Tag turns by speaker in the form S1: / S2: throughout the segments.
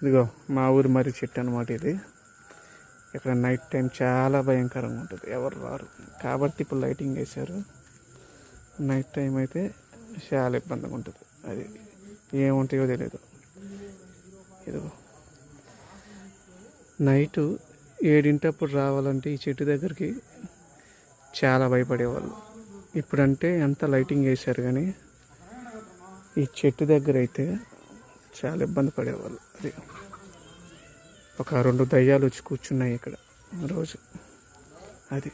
S1: ఇదిగో మా ఊరి మర్రి చెట్టు అనమాట ఇది. ఇక్కడ నైట్ టైం చాలా భయంకరంగా ఉంటుంది. ఎవరు రారు. కాబట్టి ఇప్పుడు లైటింగ్ వేశారు. నైట్ టైం అయితే చాలా ఇబ్బందిగా ఉంటుంది. అది ఏముంటాయో తెలియదు ఇదిగో. నైటు ఏడింటప్పుడు రావాలంటే ఈ చెట్టు దగ్గరికి చాలా భయపడేవాళ్ళు. ఇప్పుడంటే ఎంత లైటింగ్ వేశారు కానీ ఈ చెట్టు దగ్గర అయితే చాలా ఇబ్బంది పడేవాళ్ళు. అది ఒక రెండు దయ్యాలు వచ్చి కూర్చున్నాయి ఇక్కడ రోజు. అది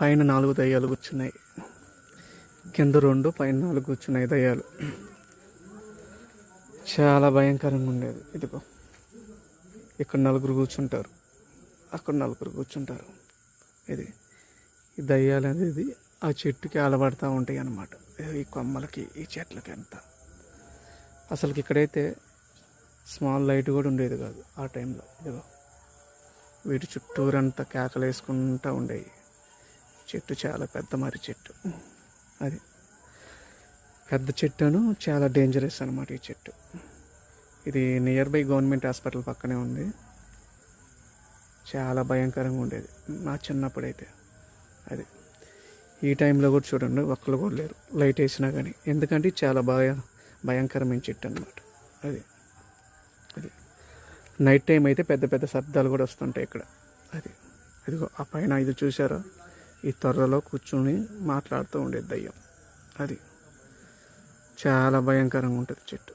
S1: పైన నాలుగు దయ్యాలు కూర్చున్నాయి. కింద రెండు పైన నాలుగు కూర్చున్నాయి దయ్యాలు. చాలా భయంకరంగా ఉండేది. ఇదిగో ఇక్కడ నలుగురు కూర్చుంటారు. అక్కడ నలుగురు కూర్చుంటారు. ఇది ఈ దయ్యాలు అనేది ఆ చెట్టుకి అలవడతా ఉంటాయి అన్నమాట. ఈ కొమ్మలకి ఈ చెట్లకి అంతా. అసలుకి ఇక్కడైతే స్మాల్ లైట్ కూడా ఉండేది కాదు ఆ టైంలో. ఇదిగో వీటి చుట్టూరంతా కేకలు వేసుకుంటూ ఉండేవి చెట్టు చాలా పెద్ద మర్రి చెట్టు. అది పెద్ద చెట్టును చాలా డేంజరస్ అనమాట ఈ చెట్టు. ఇది నియర్ బై గవర్నమెంట్ హాస్పిటల్ పక్కనే ఉంది. చాలా భయంకరంగా ఉండేది నా చిన్నప్పుడైతే. అది ఈ టైంలో కూడా చూడండి ఒక్కరు కూడా లేరు. లైట్ వేసినా కానీ. ఎందుకంటే చాలా బాగా భయంకరమైన చెట్టు అనమాట అది. అది. నైట్ టైం అయితే పెద్ద పెద్ద శబ్దాలు కూడా వస్తుంటాయి ఇక్కడ. అది. ఇదిగో ఆ పైన ఇది చూసారా ఈ త్వరలో కూర్చుని మాట్లాడుతూ ఉండేది దయ్యం. అది. చాలా భయంకరంగా ఉంటుంది చెట్టు.